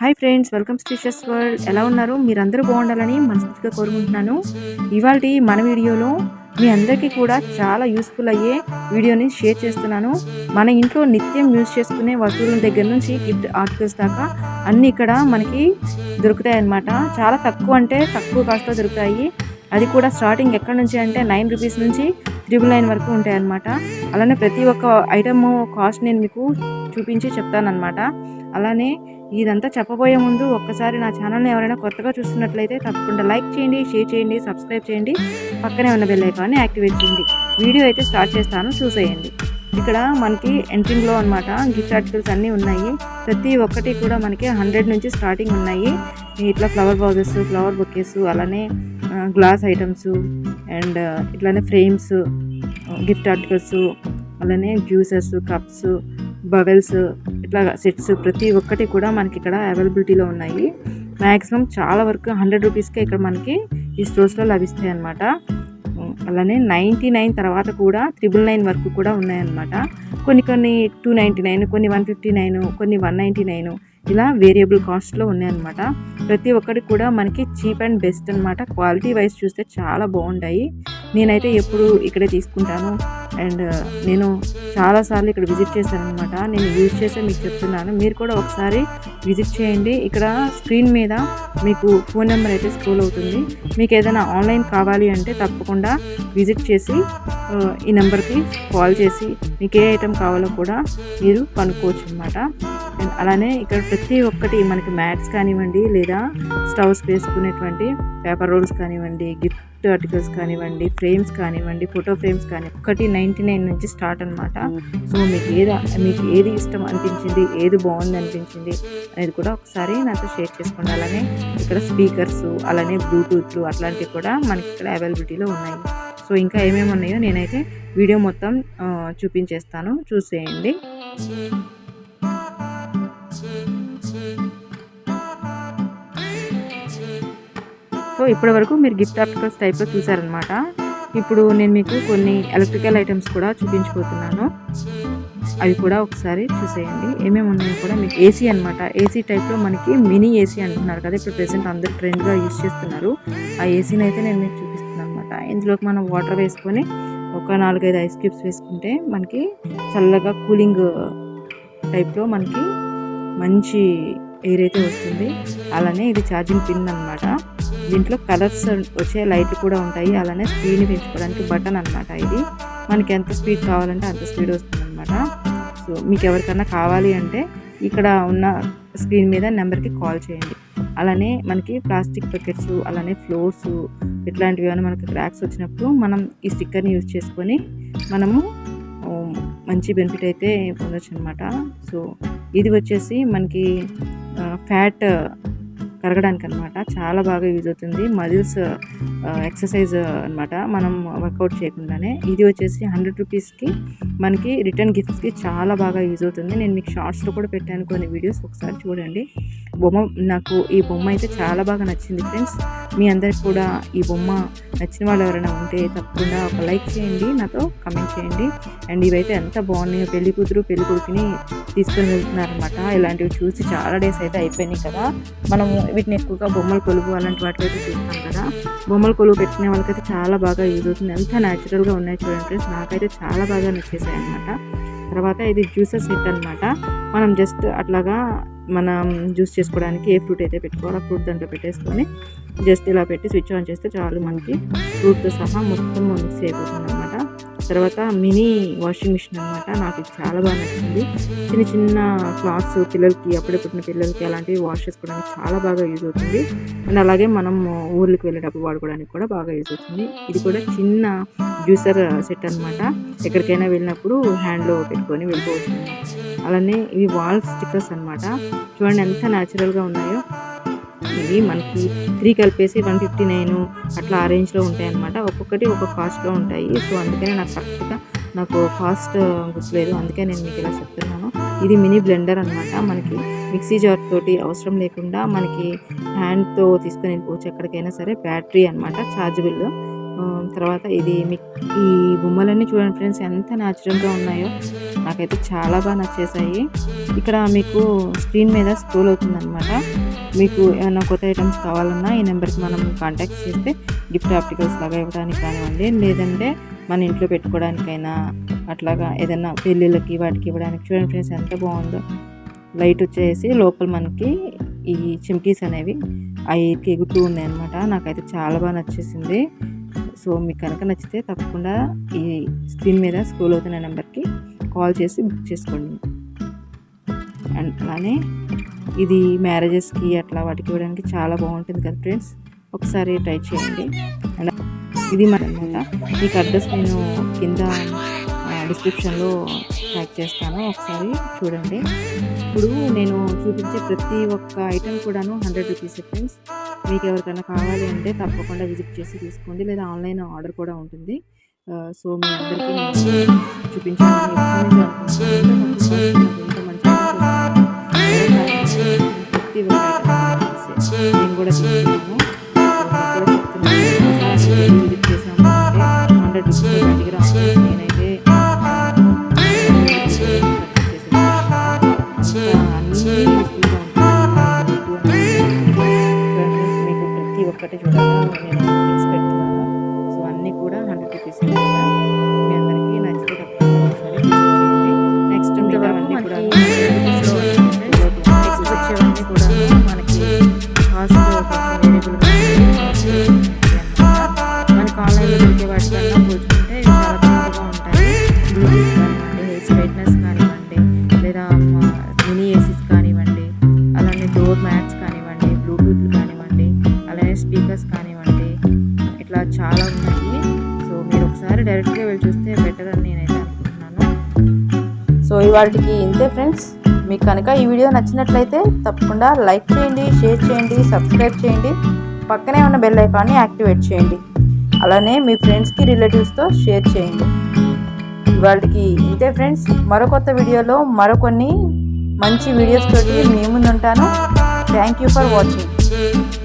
Hi friends welcome stitchers world ఎలా ఉన్నారు? మీరందరూ బాగుండాలని మనస్ఫూర్తిగా కోరుకుంటున్నాను. ఇవాళ మన వీడియోలో మీ అందరికీ కూడా చాలా యూస్ఫుల్ అయ్యే వీడియోని షేర్ చేస్తున్నాను. మన ఇంట్లో నిత్యం యూజ్ చేసుకునే వస్తువుల దగ్గర నుంచి గిఫ్ట్ ఆర్టికల్స్ దాకా అన్నీ ఇక్కడ మనకి దొరుకుతాయి అన్నమాట చాలా తక్కువ అంటే తక్కువ కాస్ట్లో దొరుకుతాయి. అది కూడా స్టార్టింగ్ ఎక్కడ నుంచి అంటే నైన్ రూపీస్ నుంచి త్రిబుల్ నైన్ వరకు ఉంటాయి అన్నమాట అలానే ప్రతి ఒక్క ఐటమ్ కాస్ట్ నేను మీకు చూపించి చెప్తానమాట అలానే ఇదంతా చెప్పబోయే ముందు ఒక్కసారి నా ఛానల్ని ఎవరైనా కొత్తగా చూస్తున్నట్లయితే తప్పకుండా లైక్ చేయండి షేర్ చేయండి సబ్స్క్రైబ్ చేయండి. పక్కనే ఉన్న బెల్ ఐకాన్ని యాక్టివేట్ చేయండి. వీడియో అయితే స్టార్ట్ చేస్తాను చూసేయండి. ఇక్కడ మనకి ఎంట్రింగ్లో అనమాట గిఫ్ట్ ఆర్టికల్స్ అన్నీ ఉన్నాయి. ప్రతి ఒక్కటి కూడా మనకి హండ్రెడ్ నుంచి స్టార్టింగ్ ఉన్నాయి. ఇట్లా ఫ్లవర్ బౌజెస్ ఫ్లవర్ బొకేస్ అలానే గ్లాస్ ఐటమ్స్ అండ్ uh, ఇట్లానే ఫ్రేమ్స్ uh, గిఫ్ట్ ఆర్టికల్స్ అలానే జ్యూసెస్ కప్స్ బవెల్స్ ఇట్లా సెట్స్ ప్రతి ఒక్కటి కూడా మనకి ఇక్కడ అవైలబిలిటీలో ఉన్నాయి. మ్యాక్సిమం చాలా వరకు హండ్రెడ్ రూపీస్కే ఇక్కడ మనకి ఈ స్టోర్స్లో లభిస్తాయి అన్నమాట. అలానే నైంటీ నైన్ తర్వాత కూడా త్రిబుల్ నైన్ వరకు కూడా ఉన్నాయన్నమాట. కొన్ని కొన్ని టూ నైంటీ నైన్ కొన్ని వన్ ఫిఫ్టీ నైన్ కొన్ని వన్ నైంటీ నైన్ ఇలా వేరియబుల్ కాస్ట్లో ఉన్నాయన్నమాట. ప్రతి ఒక్కటి కూడా మనకి చీప్ అండ్ బెస్ట్ అనమాట క్వాలిటీ వైజ్ చూస్తే చాలా బాగుంటాయి. నేనైతే ఎప్పుడు ఇక్కడే తీసుకుంటాను. అండ్ నేను చాలాసార్లు ఇక్కడ విజిట్ చేశాను అనమాట నేను యూజ్ చేసే మీకు చెప్తున్నాను. మీరు కూడా ఒకసారి విజిట్ చేయండి. ఇక్కడ స్క్రీన్ మీద మీకు ఫోన్ నెంబర్ అయితే స్క్రోల్ అవుతుంది. మీకు ఏదైనా ఆన్లైన్ కావాలి అంటే తప్పకుండా విజిట్ చేసి ఈ నెంబర్కి కాల్ చేసి మీకు ఏ ఐటెం కావాలో కూడా మీరు కనుక్కోవచ్చు అనమాట అలానే ఇక్కడ ప్రతి ఒక్కటి మనకి మ్యాట్స్ కానివ్వండి లేదా స్టవ్స్ వేసుకునేటువంటి పేపర్ రోల్స్ కానివ్వండి గిఫ్ట్ ఆర్టికల్స్ కానివ్వండి ఫ్రేమ్స్ కానివ్వండి ఫోటో ఫ్రేమ్స్ కానీ ఒకటి నైంటీ నైన్ నుంచి స్టార్ట్ అనమాట సో మీకు ఏది మీకు ఏది ఇష్టం అనిపించింది ఏది బాగుంది అనిపించింది అనేది కూడా ఒకసారి నాతో షేర్ చేసుకోండి. అలానే ఇక్కడ స్పీకర్స్ అలానే బ్లూటూత్లు అట్లాంటివి కూడా మనకి ఇక్కడ అవైలబిలిటీలో ఉన్నాయి. సో ఇంకా ఏమేమి ఉన్నాయో నేనైతే వీడియో మొత్తం చూపించేస్తాను. చూసేయండి. సో ఇప్పటి వరకు మీరు గిఫ్ట్ ఆర్టికల్స్ టైప్లో చూసారనమాట ఇప్పుడు నేను మీకు కొన్ని ఎలక్ట్రికల్ ఐటమ్స్ కూడా చూపించబోతున్నాను. అవి కూడా ఒకసారి చూసేయండి. ఏమేమి ఉన్నాయో కూడా మీకు ఏసీ అనమాట ఏసీ టైప్లో మనకి మినీ ఏసీ అంటున్నారు కదా. ఇప్పుడు ప్రెసెంట్ అందరు ట్రెండ్గా యూజ్ చేస్తున్నారు. ఆ ఏసీని అయితే నేను మీకు చూపిస్తున్నాను అనమాట ఇందులోకి మనం వాటర్ వేసుకొని ఒక నాలుగైదు ఐస్ క్యూబ్స్ వేసుకుంటే మనకి చల్లగా కూలింగ్ టైప్లో మనకి మంచి ఎయిర్ అయితే వస్తుంది. అలానే ఇది ఛార్జింగ్ పిన్ అనమాట దీంట్లో కలర్స్ వచ్చే లైట్లు కూడా ఉంటాయి. అలానే స్పీడ్ని పెంచుకోవడానికి బటన్ అనమాట ఇది. మనకి ఎంత స్పీడ్ కావాలంటే అంత స్పీడ్ వస్తుంది అనమాట సో మీకు ఎవరికన్నా కావాలి అంటే ఇక్కడ ఉన్న స్క్రీన్ మీద నెంబర్కి కాల్ చేయండి. అలానే మనకి ప్లాస్టిక్ ప్యాకెట్స్ అలానే ఫ్లోర్స్ ఇట్లాంటివి ఏమైనా మనకి క్రాక్స్ వచ్చినప్పుడు మనం ఈ స్టిక్కర్ని యూజ్ చేసుకొని మనము మంచి బెనిఫిట్ అయితే పొందొచ్చు అనమాట సో ఇది వచ్చేసి మనకి ఫ్యాట్ కరగడానికి అనమాట చాలా బాగా యూజ్ అవుతుంది. మజిల్స్ ఎక్సర్సైజ్ అనమాట మనం వర్కౌట్ చేయకుండానే. ఇది వచ్చేసి హండ్రెడ్ రూపీస్కి మనకి రిటర్న్ గిఫ్ట్స్కి చాలా బాగా యూజ్ అవుతుంది. నేను మీకు షార్ట్స్లో కూడా పెట్టాను కొన్ని వీడియోస్. ఒకసారి చూడండి. బొమ్మ నాకు ఈ బొమ్మ అయితే చాలా బాగా నచ్చింది ఫ్రెండ్స్. మీ అందరికి కూడా ఈ బొమ్మ నచ్చిన వాళ్ళు ఎవరైనా ఉంటే తప్పకుండా ఒక లైక్ చేయండి నాతో కమెంట్ చేయండి. అండ్ ఇవైతే ఎంత బాగున్నాయో పెళ్ళి కూతురు పెళ్ళి కొడుకుని తీసుకుని వెళ్తున్నారనమాట. ఇలాంటివి చూసి చాలా డేస్ అయితే అయిపోయినాయి కదా. మనము వీటిని ఎక్కువగా బొమ్మల కొలువు అలాంటి వాటికి అయితే చూస్తాం కదా. బొమ్మల కొలువు పెట్టిన వాళ్ళకైతే చాలా బాగా యూజ్ అవుతుంది. ఎంత న్యాచురల్గా ఉన్నాయి చూడండి ఫ్రెండ్స్ నాకైతే చాలా బాగా నచ్చేసాయి అనమాట తర్వాత ఇది జ్యూసెస్ సెట్ అనమాట మనం జస్ట్ అట్లాగా మనం జ్యూస్ చేసుకోవడానికి ఏ ఫ్రూట్ అయితే పెట్టుకోవాలో ఫ్రూట్ దాంట్లో పెట్టేసుకొని జస్ట్ ఇలా పెట్టి స్విచ్ ఆన్ చేస్తే చాలు మనకి ఫ్రూట్తో సహా మొత్తం మిక్స్ అయిపోతుంది తర్వాత మినీ వాషింగ్ మిషన్ అనమాట నాకు చాలా బాగా నచ్చింది. చిన్న చిన్న క్లాత్స్ పిల్లలకి అప్పుడే పుట్టిన పిల్లలకి అలాంటివి వాష్ చేసుకోవడానికి చాలా బాగా యూజ్ అవుతుంది. అండ్ అలాగే మనం ఊర్లకు వెళ్ళేటప్పుడు వాడుకోవడానికి కూడా బాగా యూజ్ అవుతుంది. ఇది కూడా చిన్న జ్యూసర్ సెట్ అనమాట ఎక్కడికైనా వెళ్ళినప్పుడు హ్యాండ్లో పెట్టుకొని వెళ్ళిపోవచ్చు. అలానే ఇవి వాల్ స్టిక్కర్స్ అనమాట చూడండి ఎంత న్యాచురల్గా ఉన్నాయో. ఇవి మనకి త్రీ కలిపేసి వన్ ఫిఫ్టీ నైన్ అట్లా ఆ రేంజ్లో ఉంటాయి అనమాట ఒక్కొక్కటి ఒక్కొక్క కాస్ట్లో ఉంటాయి. సో అందుకనే నాకు కరెక్ట్గా నాకు కాస్ట్ గుర్తులేదు. అందుకే నేను మీకు ఇలా చెప్తున్నాను. ఇది మినీ బ్లెండర్ అనమాట మనకి మిక్సీ జార్ తోటి అవసరం లేకుండా మనకి హ్యాండ్తో తీసుకొని వెళ్ళిపోవచ్చు ఎక్కడికైనా సరే. బ్యాటరీ అనమాట ఛార్జబుల్ తర్వాత ఇది మీ ఈ బొమ్మలన్నీ చూడండి ఫ్రెండ్స్ ఎంత న్యాచురల్గా ఉన్నాయో. నాకైతే చాలా బాగా నచ్చేసాయి. ఇక్కడ మీకు స్క్రీన్ మీద స్క్రోల్ అవుతుందన్నమాట. మీకు ఏమైనా కొత్త ఐటమ్స్ కావాలన్నా ఈ నెంబర్కి మనం కాంటాక్ట్ చేస్తే గిఫ్ట్ ఆప్టికల్స్ లాగా ఇవ్వడానికి కానివ్వండి లేదంటే మన ఇంట్లో పెట్టుకోవడానికైనా అట్లాగా ఏదైనా పెళ్ళిళ్ళకి వాటికి ఇవ్వడానికి చూడండి ఫ్రెండ్స్ ఎంత బాగుందో. లైట్ వచ్చేసి లోపల మనకి ఈ చిమ్కీస్ అనేవి అవి ఎగుతూ ఉన్నాయి అనమాట నాకైతే చాలా బాగా నచ్చేసింది. సో మీకు కనుక నచ్చితే తప్పకుండా ఈ స్క్రీన్ మీద స్కూల్ అవుతున్న నెంబర్కి కాల్ చేసి బుక్ చేసుకోండి. అండ్ అలానే ఇది మ్యారేజెస్కి అట్లా వాటికి ఇవ్వడానికి చాలా బాగుంటుంది కదా ఫ్రెండ్స్. ఒకసారి ట్రై చేయండి. అండ్ ఇది మన అనమాట మీకు అడ్రస్ నేను కింద డిస్క్రిప్షన్లో ట్యాగ్ చేస్తాను. ఒకసారి చూడండి. ఇప్పుడు నేను చూపించే ప్రతి ఒక్క ఐటెం కూడాను హండ్రెడ్ రూపీస్ ఫ్రెండ్స్. మీకు ఎవరికైనా కావాలి అంటే తప్పకుండా విజిట్ చేసి తీసుకోండి. లేదా ఆన్లైన్ ఆర్డర్ కూడా ఉంటుంది. సో మీ అందరికీ నేను చూపించాలని అంటే హండ్రెడ్ రూపీస్ రాదు నేనైతే అన్నీ ప్రతి ఒక్కటి చూడాలి. నేను పెడుతున్నాను. సో అన్నీ కూడా హండ్రెడ్ రూపీస్ మీ అందరికీ నచ్చితే తప్పకుండా ఒకసారి visit చేయండి. నెక్స్ట్ మిగతావన్నీ కూడా స్ట్రైట్నర్స్ కానివ్వండి లేదా మినీ ఏసీస్ కానివ్వండి అలానే డోర్ మ్యాట్స్ కానివ్వండి బ్లూటూత్ కానివ్వండి అలానే స్పీకర్స్ కానివ్వండి ఇట్లా చాలా ఉన్నాయి. సో మీరు ఒకసారి డైరెక్ట్గా వెళ్ళి చూస్తే బెటర్ అని నేనైతే అనుకుంటున్నాను. సో ఇవాటికి ఇంతే ఫ్రెండ్స్. మీకు కనుక ఈ వీడియో నచ్చినట్లయితే తప్పకుండా లైక్ చేయండి షేర్ చేయండి సబ్స్క్రైబ్ చేయండి పక్కనే ఉన్న బెల్ ఐకాన్ని యాక్టివేట్ చేయండి. అలానే మీ ఫ్రెండ్స్కి రిలేటివ్స్తో షేర్ చేయండి. వాళ్ళకి ఇంతే ఫ్రెండ్స్ మరో కొత్త వీడియోలో మరికొన్ని మంచి వీడియోస్ తోటి మీ ముందు ఉంటాను థ్యాంక్ యూ ఫర్ వాచింగ్